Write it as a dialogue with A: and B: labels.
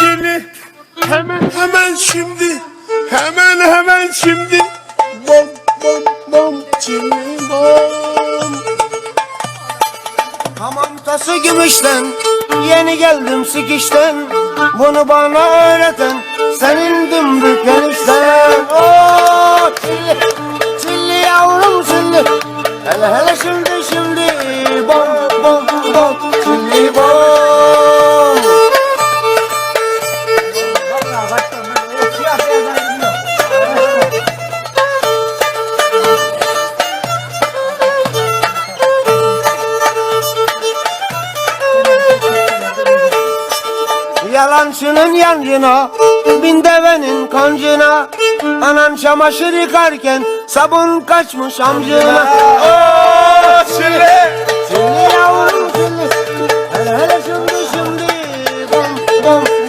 A: çili Hemen. Hemen şimdi. Hemen hemen şimdi. Bom bom bom çili bom.
B: Hamam tası gümüşten Yeni geldim sikişten. Bunu bana öğreten Senin dümbük enişten Oo, çilli, çilli yavrum çilli. Hele hele şimdi Yalancının yancına Bin devenin kancına. Anan çamaşır yıkarken Sabun kaçmış amcına. Oo,
A: Çili
B: Çilli yavrum çilli Hele hele şimdi şimdi. Bom bom